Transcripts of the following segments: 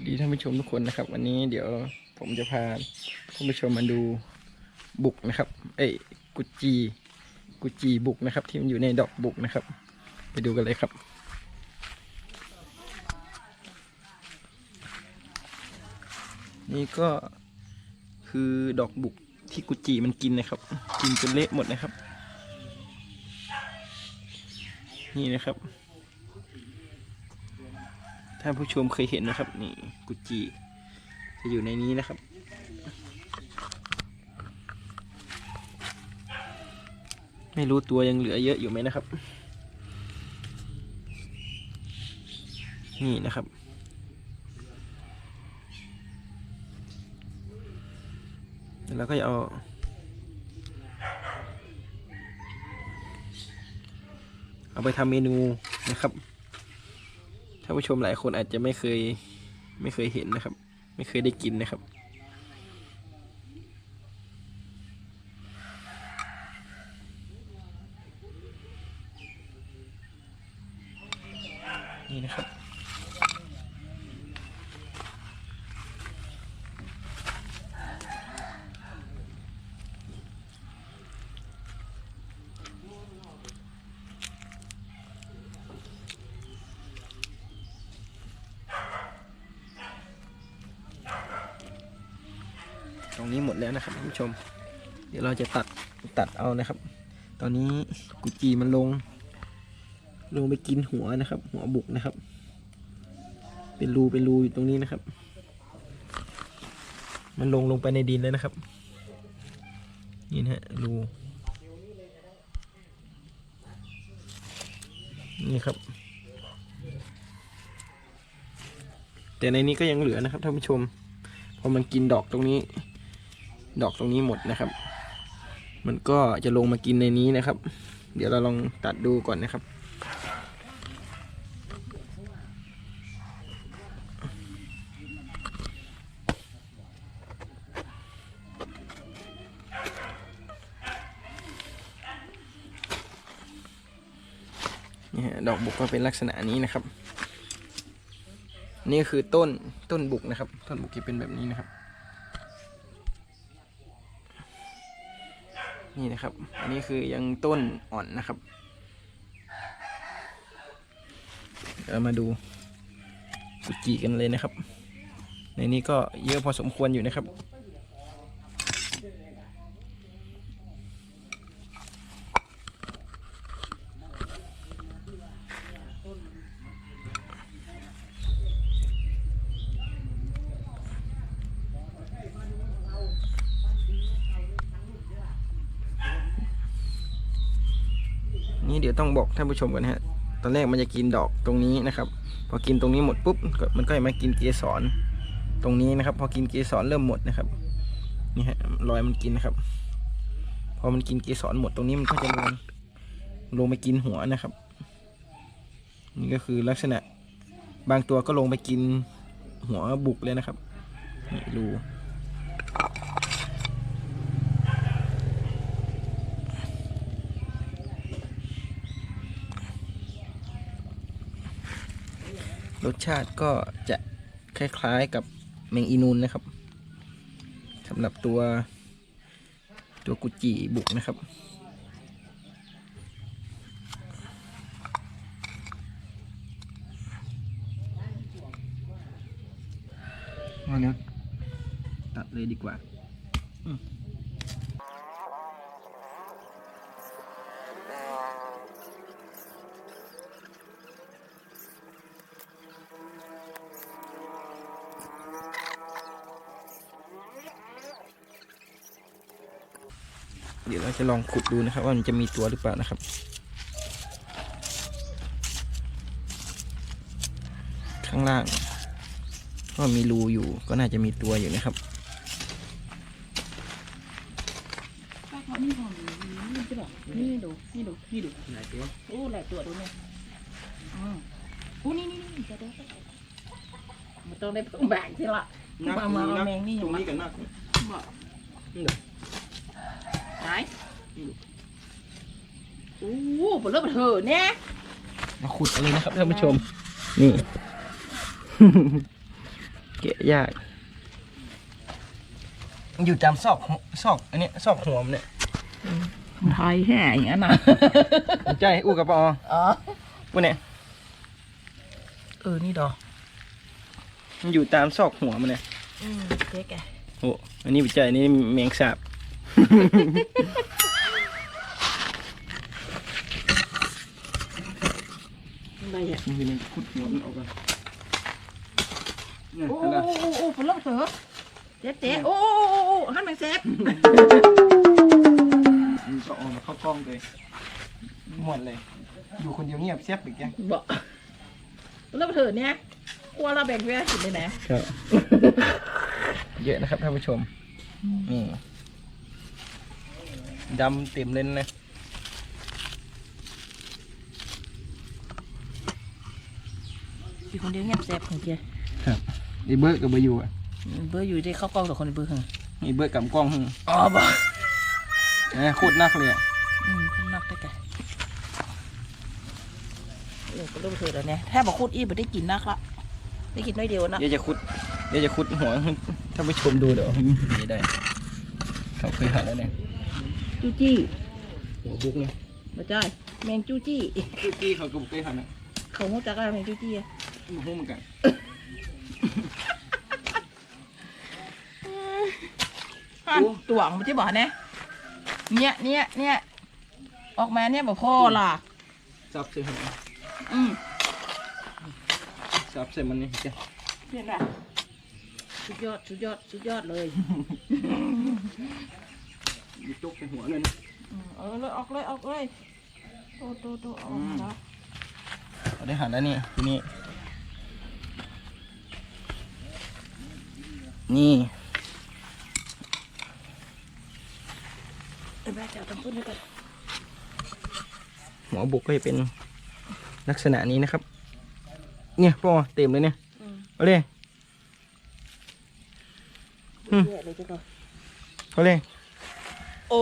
วัสดีท่านผู้ชมทุกคนนะครับ วันนี้เดี๋ยวผมจะพาท่านผู้ชมมาดูบุกนะครับ เอ้ยกุจีกุจีบุกนะครับ ที่มันอยู่ในดอกบุกนะครับ ไปดูกันเลยครับ นี่ก็คือดอกบุกที่กุจีมันกินนะครับ กินจนเละหมดนะครับ นี่นะครับ ถ้าผู้ชมเคยเห็นนะครับ นี่กุจิจะอยู่ในนี้นะครับ ไม่รู้ตัวยังเหลือเยอะอยู่ไหมนะครับ นี่นะครับ แล้วก็จะเอาเอาไปทำเมนูนะครับานผู้ชมหลายคนอาจจะไม่เคยไม่เคยเห็นนะครับ ไม่เคยได้กินนะครับ นี่นะครับ รงนี้หมดแล้วนะครับท่านผู้ชม เดี๋ยวเราจะตัดตัดเอานะครับ ตอนนี้กุจีมันลง ลงไปกินหัวนะครับ หัวบุกนะครับ เป็นรูเป็นรูอยู่ตรงนี้นะครับ มันลงลงไปในดินแล้วนะครับ นี่นะฮะรูนี่ครับ แต่ในนี้ก็ยังเหลือนะครับท่านผู้ชมพอมันกินดอกตรงนี้ ดอกตรงนี้หมดนะครับ มันก็จะลงมากินในนี้นะครับ เดี๋ยวเราลองตัดดูก่อนนะครับ นี่ฮะดอกบุกก็เป็นลักษณะนี้นะครับ นี่คือต้นต้นบุกนะครับ ต้นบุกที่เป็นแบบนี้นะครับ นี่นะครับ อันนี้คือยังต้นอ่อนนะครับเดี๋ยวเรามาดูสุจิกันเลยนะครับ ในนี้ก็เยอะพอสมควรอยู่นะครับ นี่เดี๋ยวต้องบอกท่านผู้ชมกันฮะ ตอนแรกมันจะกินดอกตรงนี้นะครับ พอกินตรงนี้หมดปุ๊บ มันก็จะมากินเกสรตรงนี้นะครับ พอกินเกสรเริ่มหมดนะครับ นี่ฮะรอยมันกินนะครับ พอมันกินเกสรหมดตรงนี้มันก็จะลงลงไปกินหัวนะครับ นี่ก็คือลักษณะบางตัวก็ลงไปกินหัวบุกเลยนะครับนี่รู รสชาติก็จะคล้ายๆกับแมงอีนูนนะครับสำหรับตัวตัวกุจิบุกนะครับว่าเนี้ยตัดเลยดีกว่า เดี๋ยวเราจะลองขุดดูนะครับ ว่ามันจะมีตัวหรือเปล่านะครับ ข้างล่าง ก็มีรูอยู่ก็น่าจะมีตัวอยู่นะครับถ้าเขานี่หอมนี่จะบอกนี่ดูนี่ดูนี่ดูหลายตัวโอ้หลายตัวดูเนี่ยอ๋อโอ้นี่นี่นี่เดี๋ยวเดี๋ยวมันต้องได้ต้องแบ่งทีละมามาเอาแมงนี่อตรยู่งมานี้กันมากบอกนี่เดี๋ยวไหน โอ้โหเปิดเริ่มเถอะเนี่ยมาขุดกันเลยนะครับท่านผู้ชม นี่แกะยาก อยู่ตามซอกหัวซอกอันเนี้ยซอกหัวมันเนี่ยไทยแห่อย่างนั้นนะใจอู้กับปออ๋อพวกเนี่ยเออ นี่ดอกมันอยู่ตามซอกหัวมันเนี่ยอืมเจ๊แกโอ้อันนี้วิจัยนี่แมงสาบ อะไรอะมันเป็นขุดหัวมันออกกันเนี่ยโอ้เห็นปะโอ้โอ้โอ้ผลลัพธ์เถอะเจ๊เจ๊โอ้โอ้โอ้โอ้หันมาแซ่บมันก็ออกมาเข้ากล้องเลยหมดเลย อยู่คนเดียวเงียบเสียบอีกแกบอกผลลัพธ์เถอะเนี่ยกลัวเราแบ่งเวลากินเลยนะครับเยอะนะครับท่านผู้ชมนี่ดำเต็มเลยนะ มีคนเดียวเงียบแซ่บของเจ๊ครับอีเบิร์ดกับเบอร์อยู่อะเบอร์อยู่ที่เข้ากล้องต่อคนในเบอร์หึงอีเบิร์ดกับกล้องหึ่งอ๋อบอกนะโคตรนักเลยอะอืมข้างนอกได้ไงเออผลลัพธ์เถอะแล้วเนี่ยถ้าบอกคูดอีไม่ได้กินนักละได้กินน้อยเดียวนะเดี๋ยวจะคุดเดี๋ยวจะคุดหัวให้ท่านผู้ชมดูเดี๋ยวนี่ได้เขาเคยหัดแล้วเนี่ยจูจี้หัวบุกเนี่ยมาจ้อยแมงจูจี้พี่พี่เขาก็เคยหัดนะเขาหัวจักอะไรแมงจูจี้อะ หัวเหมือนกันอ่านตวงมันจะบอกเนี่ยเนี่ยเนี่ยเนี่ยออกมาเนี่ยบอกพ่อล่ะซับใส่หัวอืมซับใส่มันนี่จ้ะเห็นไหมสุดยอดสุดยอดสุดยอดเลยมีจุกใส่หัวเลยนะอืมเอาเลยออกเลยออกเลยโตโตโตออกมาแล้วเขาได้หัดแล้วนี่ทีนี้ นี่เอ้ยแม่จะเอาตำพุ่นให้ก่อนหัวบุกก็จะเป็นลักษณะนี้นะครับ เนี่ยพ่อเต็มเลยเนี่ยอืมเอาเลยอืมเยอะเลยจ้ะก่อนเอาเลยโอ้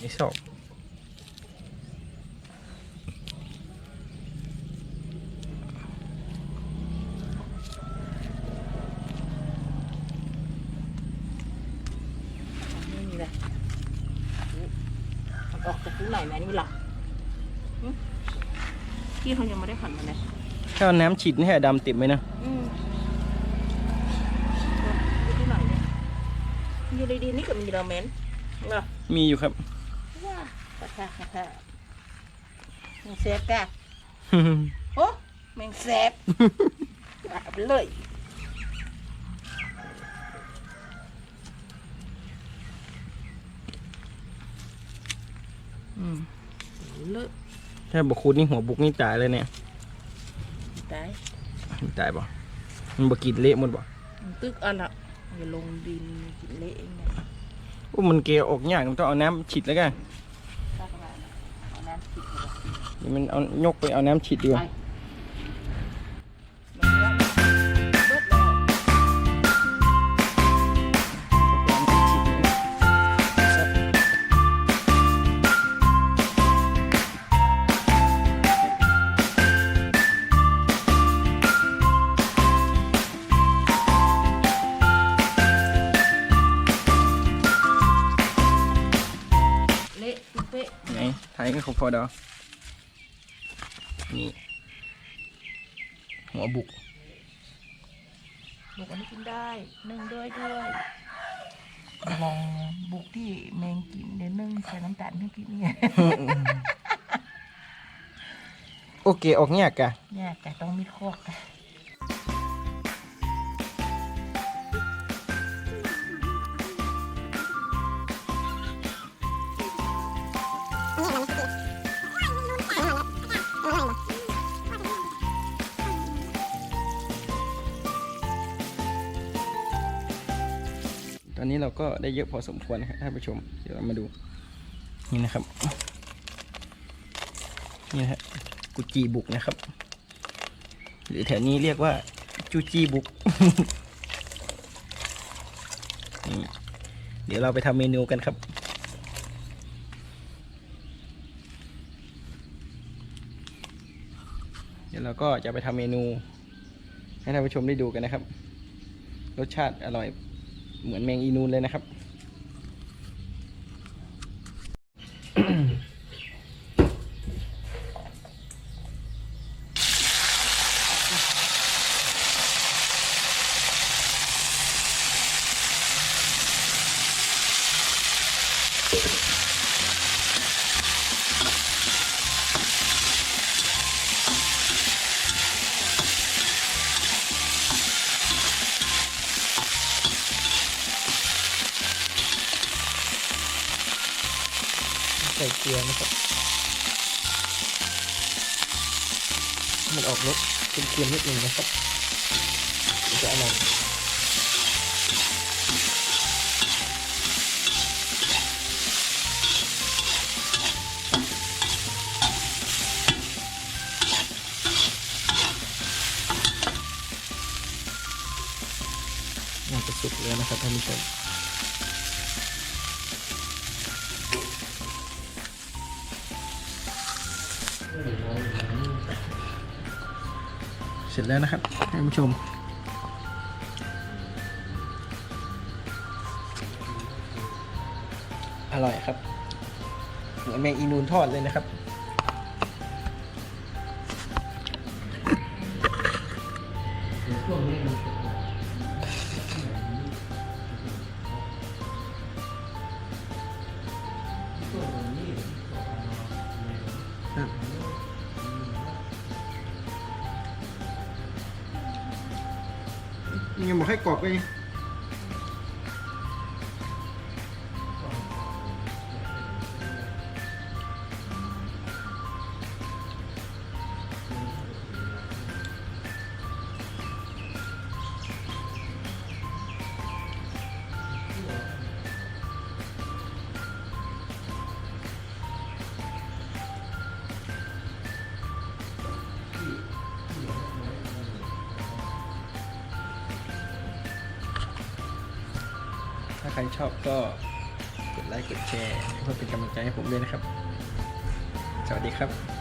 ไอ้ศอก ไม่มีเลยมันออกจากตรงไหนแม่นี่ล่ะหึ พี่เขายังไม่ได้ขันมาเลยถ้าเอาน้ำฉีดให้ดำเต็มไหมนะ อืมอยู่ที่ไหนเนี่ยอยู่ในดินนี่ก็มีเราเหม็นเหรอมีอยู่ครับ ว้าปะทะปะทะแมงแซบกะโอ้แมงแซบเอาไปเลยอืมเลิก ถ้าบอกคูดนี่หัวบุกนี่ตายเลยเนี่ยตายตายป่ะมันบกินเละหมดป่ะมันตึกเอะไรอย่าลงดินกินเละเองนะโอ้มันเกลออกยากมันต้องเอาน้ำฉีดแล้วกันถ้าขนาดนั้นเอาน้ำฉีดเข้าไปเดี๋ยวมันเอายกไปเอาน้ำฉีดดีกว่า ไป พอดอนี่หัวบุก บุกอันนี้กินได้นึ่งด้วยด้วยลองบุกที่แมงกินเดี๋ยวนึ่งใส่น้ำตาลให้กินเนี่ยโอเค ออกยากกะเนี่ยแต่ต้องมีคอกอะตอน นี้เราก็ได้เยอะพอสมควรนะครับท่านผู้ชม เดี๋ยวเรามาดู นี่นะครับ นี่นะฮะกุจีบุกนะครับ หรือแถวนี้เรียกว่าจูจีบุกเดี๋ยวเราไปทำเมนูกันครับเดี๋ยวเราก็จะไปทำเมนู ให้ท่านผู้ชมได้ดูกันนะครับ รสชาติอร่อย เหมือนแมงอีนูนเลยนะครับ ใส่เกลือนะครับให้มันออกรสเค็มๆนิดนึงนะครับจะอร่อยน่าจะสุกแล้วนะครับท่านผู้ชม แล้วนะครับท่านผู้ชม อร่อยครับเหมือนแมงอีนูนทอดเลยนะครับครับ ยังบอกให้กรอบไง รชอบก็กดไลค์กดแชร์เพื่อเป็นกำลังใจให้ผมด้วยนะครับ สวัสดีครับ